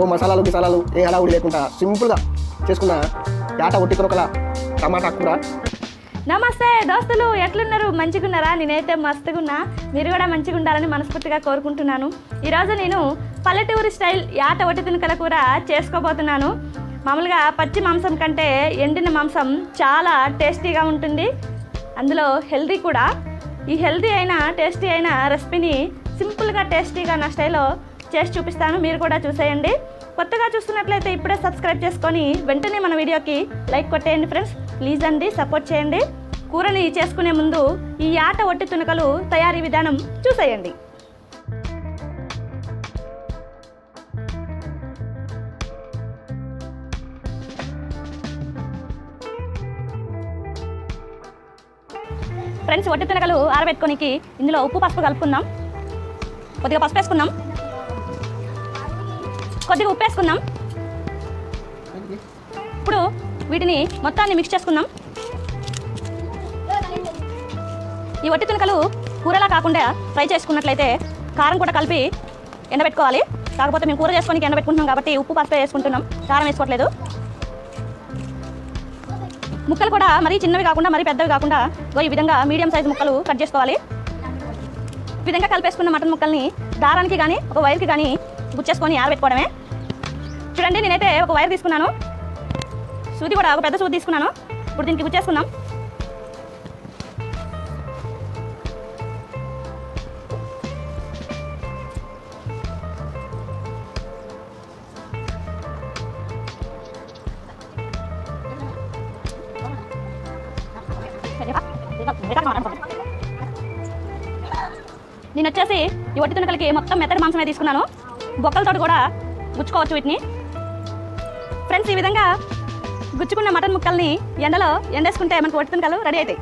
ఓ మసాలాలు గిసాలాలు ఏ హడావుడి లేకుండా సింపుల్గా చేసుకున్న యాట ఒట్టి కొరకల టమాటా కూర. నమస్తే దోస్తులు ఎట్లున్నారు? మంచిగున్నారా? నేనైతే మస్తుగున్నా. మీరు కూడా మంచిగా ఉండాలని మనస్ఫూర్తిగా కోరుకుంటున్నాను. ఈరోజు నేను పల్లెటూరు స్టైల్ యాట ఒట్టి తునకల కూర చేసుకోబోతున్నాను. మామూలుగా పచ్చి మాంసం కంటే ఎండిన మాంసం చాలా టేస్టీగా ఉంటుంది. అందులో హెల్దీ కూడా. ఈ హెల్దీ అయిన టేస్టీ అయిన రెసిపీని సింపుల్గా టేస్టీగా నా స్టైల్లో చేసి చూపిస్తాను. మీరు కూడా చూసేయండి. కొత్తగా చూస్తున్నట్లయితే ఇప్పుడే సబ్స్క్రైబ్ చేసుకొని వెంటనే మన వీడియోకి లైక్ కొట్టేయండి ఫ్రెండ్స్. ప్లీజ్ అండి సపోర్ట్ చేయండి. కూరని చేసుకునే ముందు ఈ ఆట ఒట్టి తునకలు తయారీ విధానం చూసేయండి. ఫ్రెండ్స్ ఒట్టి తునకలు ఆరబెట్టుకోనికి ఇందులో ఉప్పు పసుపు కలుపుకుందాం. కొద్దిగా పసుపు వేసుకుందాం కొద్దిగా ఉప్పు వేసుకుందాం ఇప్పుడు వీటిని మొత్తాన్ని మిక్స్ చేసుకుందాం. ఈ వట్టి తునకలు కూరలా కాకుండా ఫ్రై చేసుకున్నట్లయితే కారం కూడా కలిపి ఎండబెట్టుకోవాలి. కాకపోతే మేము కూర చేసుకొని ఎండబెట్టుకుంటున్నాం కాబట్టి ఉప్పు పసుపు వేసుకుంటున్నాం. కారం వేసుకోవట్లేదు. ముక్కలు కూడా మరీ చిన్నవి కాకుండా మరీ పెద్దవి కాకుండా ఇగో ఈ విధంగా మీడియం సైజు ముక్కలు కట్ చేసుకోవాలి. ఈ విధంగా కలిపేసుకున్న మటన్ ముక్కల్ని దారానికి కానీ ఒక వైర్కి కానీ గుచ్చేసుకొని ఆరబెట్టుకోవడమే. చూడండి నేనైతే ఒక వైర్ తీసుకున్నాను. సూది కూడా ఒక పెద్ద సూది తీసుకున్నాను. ఇప్పుడు దీనికి గుచ్చేసుకుందాం. నేను వచ్చేసి ఈ వట్టి తునకలకి మొత్తం మెత్తడి మాంసమే తీసుకున్నాను. బొక్కలతో కూడా గుచ్చుకోవచ్చు వీటిని. ఫ్రెండ్స్ ఈ విధంగా గుచ్చుకున్న మటన్ ముక్కల్ని ఎండలో ఎండేసుకుంటే మనకు వట్టి తునకలు రెడీ అవుతాయి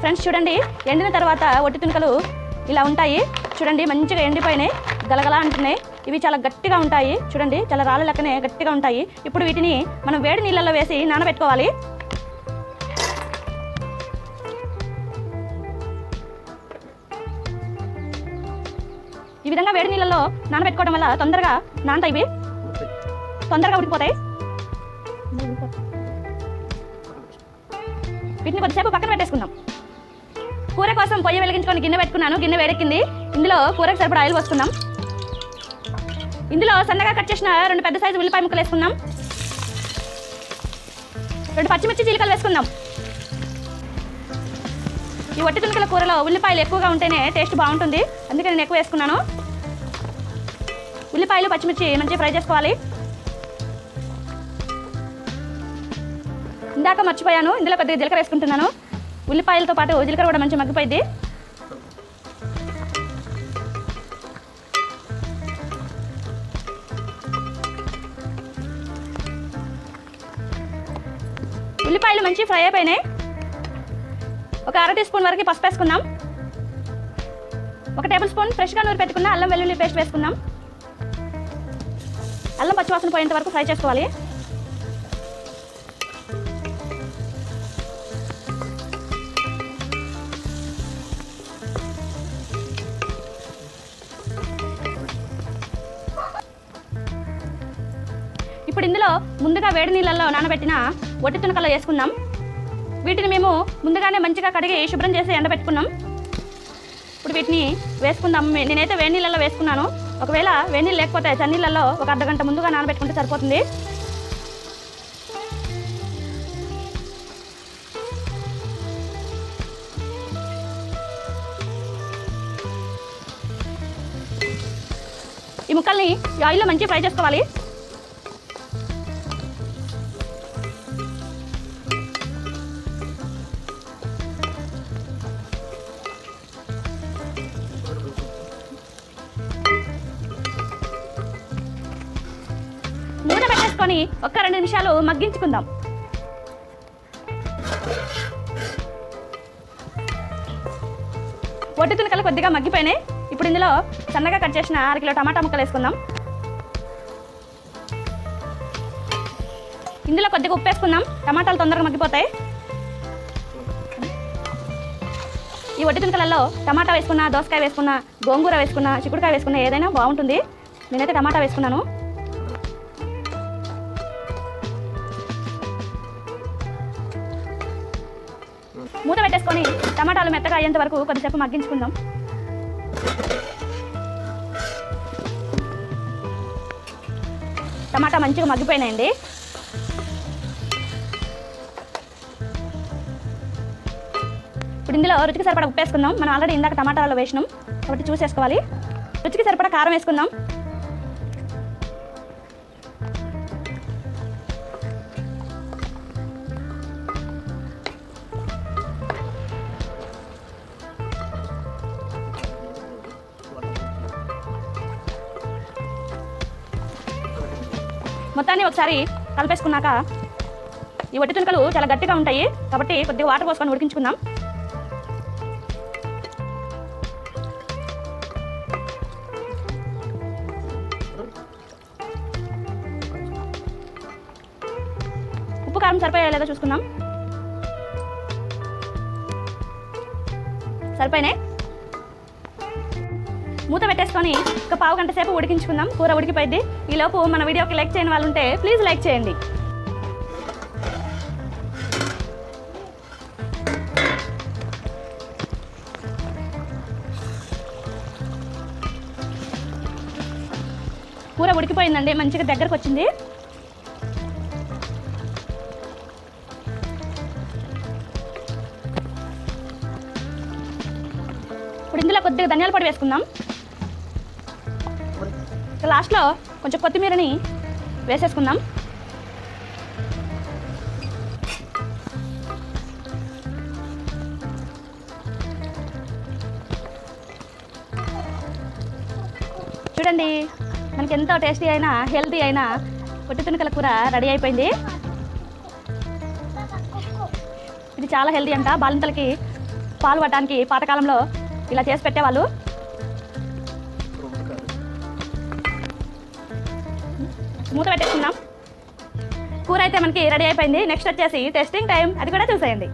ఫ్రెండ్స్ చూడండి ఎండిన తర్వాత ఒట్టి తునుకలు ఇలా ఉంటాయి. చూడండి మంచిగా ఎండిపోయినాయి గలగల అంటున్నాయి. ఇవి చాలా గట్టిగా ఉంటాయి. చూడండి చాలా రాళ్ళ లెక్కనే గట్టిగా ఉంటాయి. ఇప్పుడు వీటిని మనం వేడి నీళ్ళల్లో వేసి నానబెట్టుకోవాలి. ఈ విధంగా వేడి నీళ్ళల్లో నానబెట్టుకోవడం వల్ల తొందరగా నానతాయి ఇవి. తొందరగా ఉడికిపోతాయి. వీటిని కొద్దిసేపు పక్కన పెట్టేసుకుందాం. కూర కోసం పొయ్యి వెలిగించుకొని గిన్నె పెట్టుకున్నాను గిన్నె వేడెక్కింది. ఇందులో కూరకు సరిపడా ఆయిల్ పోసుకుందాం. ఇందులో సన్నగా కట్ చేసిన రెండు పెద్ద సైజు ఉల్లిపాయ ముక్కలు వేసుకుందాం. రెండు పచ్చిమిర్చి జీలకలు వేసుకుందాం. ఈ వట్టి తుణుకల కూరలో ఉల్లిపాయలు ఎక్కువగా ఉంటేనే టేస్ట్ బాగుంటుంది. అందుకే నేను ఎక్కువ వేసుకున్నాను. ఉల్లిపాయలు పచ్చిమిర్చి మంచిగా ఫ్రై చేసుకోవాలి. ఇందాక మర్చిపోయాను ఇందులో కొద్దిగా జీలకర్ర వేసుకుంటున్నాను. ఉల్లిపాయలతో పాటు జీలకర్ర కూడా మంచిగా మగ్గిపోయింది. ఉల్లిపాయలు మంచి ఫ్రై అయిపోయినాయి. ఒక అర టీ స్పూన్ వరకు పసుపు వేసుకుందాం ఒక టేబుల్ స్పూన్ ఫ్రెష్గా నూరి పెట్టుకున్న అల్లం వెల్లుల్లి పేస్ట్ వేసుకుందాం అల్లం పచ్చివాసన పోయేంత వరకు ఫ్రై చేసుకోవాలి. ముందుగా వేడి నీళ్ళల్లో నానబెట్టిన ఒట్టి తునకలు వేసుకుందాం. వీటిని మేము ముందుగానే మంచిగా కడిగి శుభ్రం చేసి ఎండబెట్టుకున్నాం. ఇప్పుడు వీటిని వేసుకుందాం. మే- నేనైతే వేడి నీళ్ళల్లో వేసుకున్నాను. ఒకవేళ వేడి నీళ్ళు లేకపోతే చన్నీళ్ళల్లో ఒక అర్ధ గంట ముందుగా నానబెట్టుకుంటే సరిపోతుంది. ఈ ముక్కల్ని ఆయిల్లో మంచిగా ఫ్రై చేసుకోవాలి. వేసుకొని ఒక్క రెండు నిమిషాలు మగ్గించుకుందాం. ఒట్టి తునకలు కొద్దిగా మగ్గిపోయినాయి. ఇప్పుడు ఇందులో సన్నగా కట్ చేసిన అరకిలో టమాటా ముక్కలు వేసుకుందాం. ఇందులో కొద్దిగా ఉప్పు వేసుకుందాం. టమాటాలు తొందరగా మగ్గిపోతాయి. ఈ వడ్డీ తునకలలో టమాటా వేసుకున్న దోసకాయ వేసుకున్న గోంగూర వేసుకున్న చిక్కుడుకాయ వేసుకున్న ఏదైనా బాగుంటుంది. నేనైతే టమాటా వేసుకున్నాను. టమాటాలు మెత్తగా అయ్యేంత వరకు కొద్దిసేపు మగ్గించుకుందాం. టమాటా మంచిగా మగ్గిపోయినాయండి. ఇప్పుడు ఇందులో రుచికి సరిపడా ఉప్పు వేసుకుందాం. మనం ఆల్రెడీ ఇందాక టమాటాలో వేసినాం. కాబట్టి చూసేసుకోవాలి. రుచికి సరిపడా కారం వేసుకుందాం. మొత్తాన్ని ఒకసారి కలిపేసుకున్నాక ఈ వట్టి తునకలు చాలా గట్టిగా ఉంటాయి. కాబట్టి కొద్దిగా వాటర్ పోసుకొని ఉడికించుకుందాం. ఉప్పు కారం సరిపోయా లేదా చూసుకుందాం. సరిపోయినాయి. మూత పెట్టేసుకొని ఒక పావు గంట సేపు ఉడికించుకుందాం. కూర ఉడికిపోయింది ఈలోపు మన వీడియోకి లైక్ చేయని వాళ్ళు ఉంటే ప్లీజ్ లైక్ చేయండి. కూర ఉడికిపోయిందండి. మంచిగా దగ్గరకు వచ్చింది ఇప్పుడు ఇందులో కొద్దిగా ధనియాల పొడి వేసుకుందాం. లాస్ట్లో కొంచెం కొత్తిమీరని వేసేసుకుందాం. చూడండి మనకి ఎంతో టేస్టీ అయినా హెల్తీ అయినా పొట్టి తునకల కూర రెడీ అయిపోయింది. ఇది చాలా హెల్తీ అంట. బాలింతలకి పాలు పట్టడానికి పాతకాలంలో ఇలా చేసి పెట్టేవాళ్ళు. మూత పెట్టేసుకుందాం. కూర అయితే మనకి రెడీ అయిపోయింది. నెక్స్ట్ వచ్చేసి టెస్టింగ్ టైం అది కూడా చూసేయండి.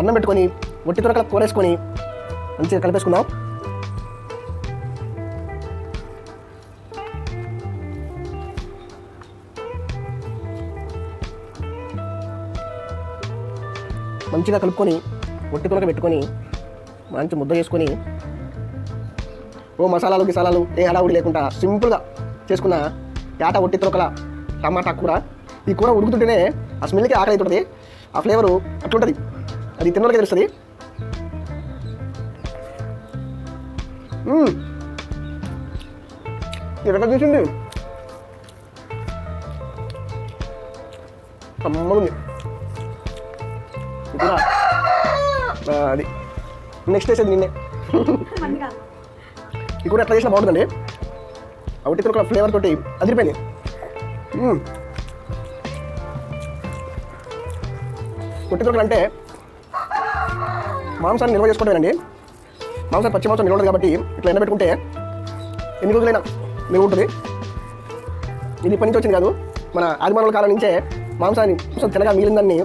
అన్నం పెట్టుకొని ఒట్టి తొరకల కూర వేసుకొని మంచిగా కలిపేసుకుందాం. మంచిగా కలుపుకొని ఒట్టి కొనక పెట్టుకొని మంచి ముద్ద చేసుకొని ఓ మసాలాలు గిసాలాలు ఏ హడావుడి లేకుండా సింపుల్గా చేసుకున్న యాట ఒట్టి తొలకల టమాటా కూర. ఈ కూర ఉడుకుతుంటేనే ఆ స్మెల్కి ఆకలి అవుతుంది ఆ ఫ్లేవరు అట్లుంటుంది. అది తిన్నోళ్ళకి తెలుస్తుంది. ఎక్కడ చూసింది కమ్మగుంది ఆ, అది. నెక్స్ట్ వేసేది నిన్నే. ఈ కూర ఎట్లా చేసినా బాగుంటుందండి. ఉట్టి ఒక ఫ్లేవర్ తోటి అదిరిపోయింది. తొరకలు అంటే మాంసాన్ని నిల్వ చేసుకోవడమేనండి మాంసం పచ్చి మాంసం నిల్వ కాబట్టి ఇట్లా ఎండబెట్టుకుంటే ఎన్ని రోజులైనా నిల్వ ఉంటుంది. ఇది ఇప్పటి నుంచి వచ్చింది కాదు. మన ఆదిమానవుల కాలం నుంచే మాంసాన్ని కొంచెం తెల్లగా మిగిలిందాన్ని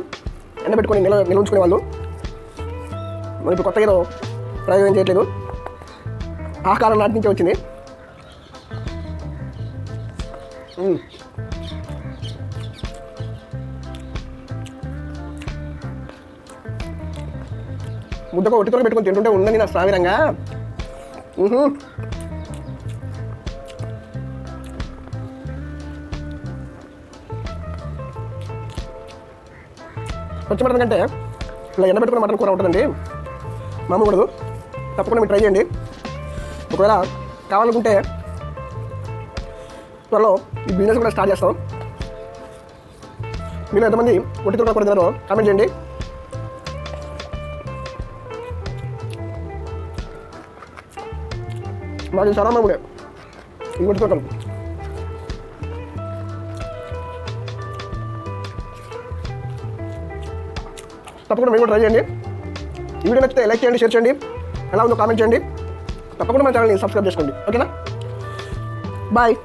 ఎండబెట్టుకొని నిల నిల్వ ఉంచుకునే వాళ్ళు. మరి ఇప్పుడు కొత్తగా ఏదో ప్రయోగం చేయట్లేదు. ఆ కాలం నాటి నుంచే వచ్చింది. ముద్దకు ఒట్టితో పెట్టుకొని తింటుంటే ఉండండి నా సావిరంగా వచ్చి పడుతుంది అంటే ఇలా ఎండబెట్టుకున్న మటన్ కూర ఉంటుందండి. మామూలు కూడదు తప్పకుండా మీరు ట్రై చేయండి. ఒకవేళ కావాలనుకుంటే త్వరలో ఈ బిజినెస్ కూడా స్టార్ట్ చేస్తాం. మీరు ఎంతమంది ఒట్టి తురకలు తిన్నారో కామెంట్ చేయండి. మాది చాలా మంది ఈ ఒట్టి తప్పకుండా మీరు కూడా ట్రై చేయండి. ఈ వీడియో నచ్చితే లైక్ చేయండి షేర్ చేయండి. ఎలా ఉందో కామెంట్ చేయండి. తప్పకుండా మన ఛానల్ని సబ్స్క్రైబ్ చేసుకోండి. ఓకేనా బాయ్